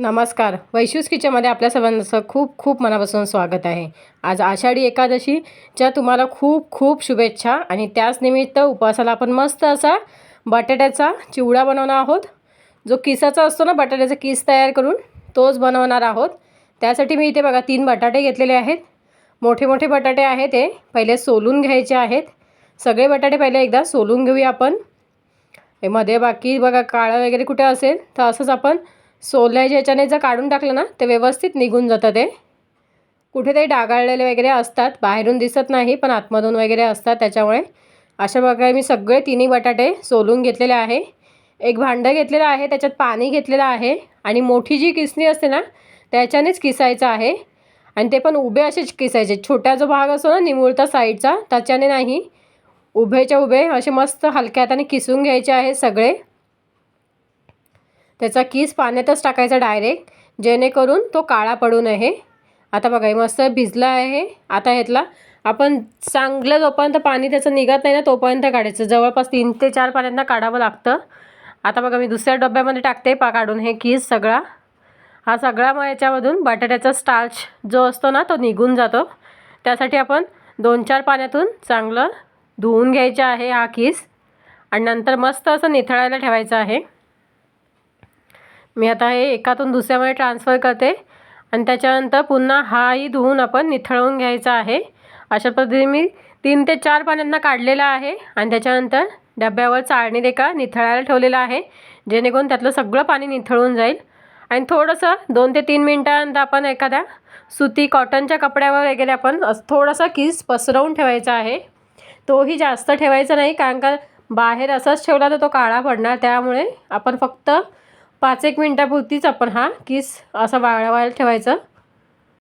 नमस्कार. वैशूस किचनमध्ये आपल्या सर्वांचं खूप खूप मनापासून स्वागत आहे. आज आषाढी एकादशीच्या तुम्हाला खूप खूप शुभेच्छा आणि त्याच निमित्त उपवासाला आपण मस्त असा बटाट्याचा चिवडा बनवणार आहोत. जो किसाचा असतो ना बटाट्याचा किस तयार करून तोच बनवणार आहोत. त्यासाठी मी इथे बघा तीन बटाटे घेतलेले आहेत. मोठे मोठे बटाटे आहेत ते पहिले सोलून घ्यायचे आहेत. सगळे बटाटे पहिले एकदा सोलून घेऊया आपण. हे मध्ये बाकी बघा काळं वगैरे कुठे असेल तर असंच आपण सोल्याच्या ह्याच्याने जर काढून टाकलं ना ते व्यवस्थित निघून जातं ते. कुठेतरी डागाळलेले वगैरे असतात बाहेरून दिसत नाही पण आतमधून वगैरे असतात त्याच्यामुळे. अशा प्रकारे मी सगळे तिन्ही बटाटे सोलून घेतलेले आहे. एक भांडं घेतलेलं आहे त्याच्यात पाणी घेतलेलं आहे आणि मोठी जी किसणी असते ना त्याच्यानेच किसायचं आहे. आणि ते पण उभे असेच किसायचे. छोटा जो भाग असतो ना निमुळता साईडचा त्याच्याने नाही. उभेच्या उभे असे मस्त हलक्या हाताने किसून घ्यायचे आहे सगळे. त्याचा किस पाण्यातच टाकायचा डायरेक्ट जेणेकरून तो काळा पडू नये. आता बघा हे मस्त भिजला आहे. आता ह्यातला आपण चांगलं जोपर्यंत पाणी त्याचं निघत नाही ना तोपर्यंत काढायचं. जवळपास तीन ते चार पाण्यांना काढावं लागतं. आता बघा मी दुसऱ्या डब्यामध्ये टाकते पा काढून हे किस सगळा. हा सगळा मग याच्यामधून बटाट्याचा स्टार्च जो असतो ना तो निघून जातो. त्यासाठी आपण दोन चार पाण्यातून चांगलं धुवून घ्यायचं आहे हा किस. आणि नंतर मस्त असं निथळायला ठेवायचं आहे. मी आता हे एकातून दुसऱ्यामध्ये ट्रान्सफर करते. आणि त्याच्यानंतर पुन्हा हाही धुवून आपण निथळवून घ्यायचा आहे. अशा पद्धतीने मी तीन ते चार पाण्यांना काढलेला आहे. आणि त्याच्यानंतर डब्यावर चाळणी देखा निथळायला ठेवलेलं आहे. जेणेकरून त्यातलं सगळं पाणी निथळून जाईल. आणि थोडंसं दोन ते तीन मिनटानंतर आपण एखाद्या सुती कॉटनच्या कपड्यावर वगैरे आपण थोडासा किस पसरवून ठेवायचा आहे. तोही जास्त ठेवायचा नाही. कारण का बाहेर असंच ठेवला तर तो काळा पडणार. त्यामुळे आपण फक्त पाच एक मिनटापुरतीच आपण हा किस असा वाळवायला ठेवायचा.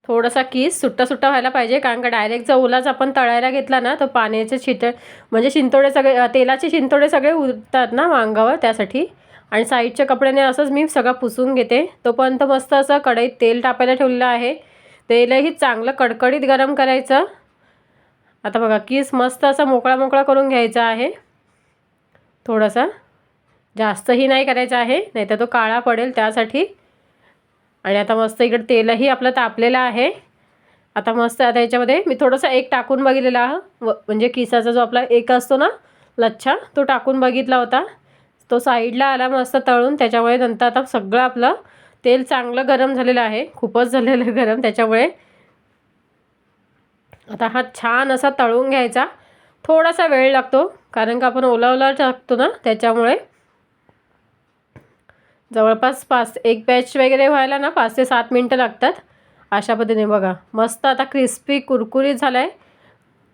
थोडासा किस सुट्टा सुट्टा व्हायला पाहिजे कारण का डायरेक्ट जर ओलाच आपण तळायला घेतला ना तर पाण्याचे शिट म्हणजे शिंतोडे सगळे तेलाचे शिंतोडे सगळे उरतात ना वांगावर त्यासाठी. आणि साईडच्या कपड्याने असंच मी सगळं पुसून घेते. तोपर्यंत मस्त असं कढईत तेल टाकायला ठेवलेलं आहे. तेलही चांगलं कडकडीत गरम करायचं. आता बघा किस मस्त असा मोकळा मोकळा करून घ्यायचा आहे. थोडासा. जास्तही नाही करायचं आहे नाही तर तो काळा पडेल त्यासाठी. आणि आता मस्त इकडे तेलही आपलं तापलेलं आहे. आता मस्त आता याच्यामध्ये मी थोडंसं एक टाकून बघितलेला व म्हणजे किसाचा जो आपला एक असतो ना लच्छा तो टाकून बघितला होता. तो साईडला आला मस्त तळून त्याच्यामुळे नंतर आता सगळं आपलं तेल चांगलं गरम झालेलं आहे. खूपच झालेलं गरम त्याच्यामुळे. आता हा छान असा तळून घ्यायचा. थोडासा वेळ लागतो कारण का आपण ओला ओला टाकतो ना त्याच्यामुळे. जवळपास पाच एक बॅच वगैरे व्हायला ना पाच ते सात मिनटं लागतात. अशा पद्धतीने बघा. मस्त आता क्रिस्पी कुरकुरीत झाला आहे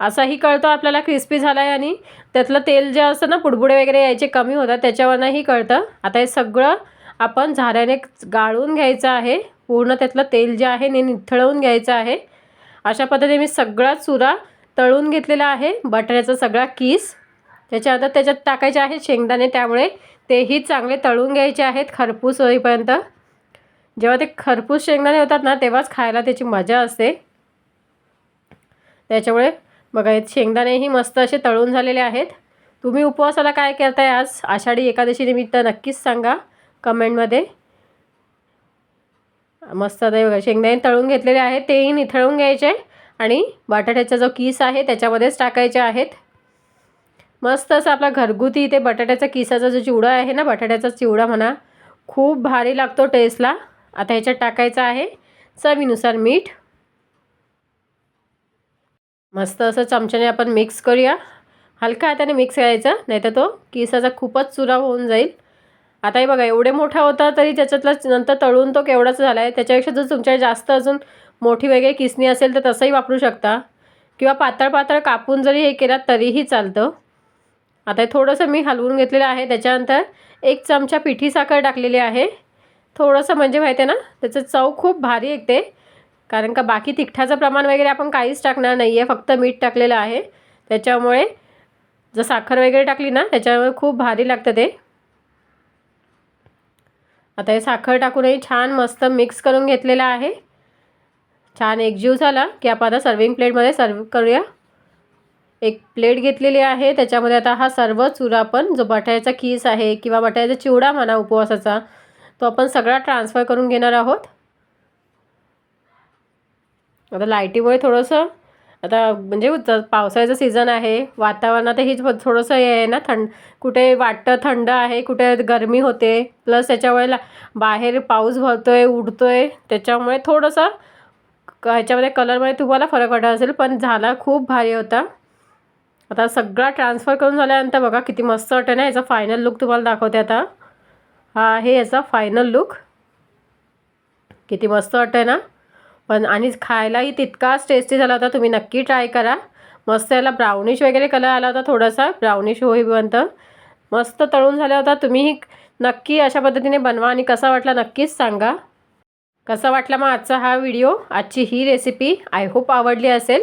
असाही कळतो आपल्याला क्रिस्पी झाला आहे आणि त्यातलं तेल जे असतं ना पुडबुडे वगैरे यायचे कमी होतात त्याच्यावरनंही कळतं. आता हे सगळं आपण झाऱ्याने गाळून घ्यायचं आहे. पूर्ण त्यातलं तेल जे आहे ते निथळवून घ्यायचं आहे. अशा पद्धतीने मी सगळा चुरा तळून घेतलेला आहे. बटाट्याचा सगळा किस. त्याच्यानंतर त्याच्यात टाकायचे आहे शेंगदाणे त्यामुळे तेही चांगले तळून घ्यायचे आहेत खरपूस होईपर्यंत. जेव्हा ते खरपूस शेंगदाणे होतात ना तेव्हाच खायला त्याची मजा असते. त्याच्यामुळे बघा शेंगदाणेही मस्त असे तळून झालेले आहेत. तुम्ही उपवासाला काय करताय आज? आषाढी एकादशी निमित्त नक्कीच सांगा कमेंटमध्ये. मस्त आता बघा शेंगदाणे तळून घेतलेले आहेत तेही निथळून घ्यायचे आणि बटाट्याचा जो किस आहे त्याच्यामध्येच टाकायचे आहेत. मस्त असं आपला घरगुती इथे बटाट्याचा किसाचा जो चिवडा आहे ना बटाट्याचा चिवडा म्हणा खूप भारी लागतो टेस्टला आता ह्याच्यात टाकायचा आहे चवीनुसार मीठ. मस्त असं चमच्याने आपण मिक्स करूया. हलका हाताने मिक्स करायचं नाही तर तो किसाचा खूपच चुरा होऊन जाईल. आता हे बघा एवढे मोठा होता तरी त्याच्यातला नंतर तळून तो केवढाच झाला आहे त्याच्यापेक्षा जर तुमच्या जास्त अजून मोठी वगैरे किसणी असेल तर तसंही वापरू शकता. किंवा पातळ पातळ कापून जरी हे केलात तरीही चालतं. आता थोडंसं मी हलवून घेतलेलं आहे. त्याच्यानंतर एक चमचा पिठी साखर टाकलेली आहे. थोडंसं म्हणजे माहिती आहे ना त्याचं चव खूप भारी येते. कारण का बाकी तिखटाचं प्रमाण वगैरे आपण काहीच टाकणार नाही आहे फक्त मीठ टाकलेलं आहे. त्याच्यामुळे जर साखर वगैरे टाकली ना त्याच्यामुळे खूप भारी लागतं ते. आता हे साखर टाकूनही छान मस्त मिक्स करून घेतलेलं आहे. छान एकजीव झाला की आपण आता सर्विंग प्लेटमध्ये सर्व करूया. एक प्लेट घेतलेली आहे. त्याच्यामध्ये आता हा सर्व चुरा पण जो बटाट्याचा खीस आहे किंवा बटाट्याचा चिवडा म्हणा उपवासाचा तो आपण सगळा ट्रान्सफर करून घेणार आहोत. आता लाईटीमुळे थोडंसं आता म्हणजे पावसाळ्याचं सीझन आहे. वातावरणातही थोडंसं हे आहे ना थंड कुठे वाटतं थंड आहे कुठे गरमी होते. प्लस त्याच्यामुळे ला बाहेर पाऊस भरतो आहे उडतो आहे त्याच्यामुळे थोडंसं क- ह्याच्यामध्ये कलरमध्ये तुम्हाला फरक वाटत असेल पण झाला खूप भारी होता. आता सगळा ट्रान्सफर करून झाल्यानंतर बघा किती मस्त वाटतं ना याचा फायनल लुक तुम्हाला दाखवते आता. हा आहे याचा फायनल लुक किती मस्त वाटतं ना. पण आणि खायलाही तितकाच टेस्टी झाला होता तुम्ही नक्की ट्राय करा. मस्त याला ब्राउनिश वगैरे कलर आला होता थोडासा ब्राउनिश होईपर्यंत. मस्त तळून झाला होता तुम्हीही नक्की अशा पद्धतीने बनवा आणि कसा वाटला नक्कीच सांगा. कसा वाटला मग आजचा हा व्हिडिओ आजची ही रेसिपी आय होप आवडली असेल.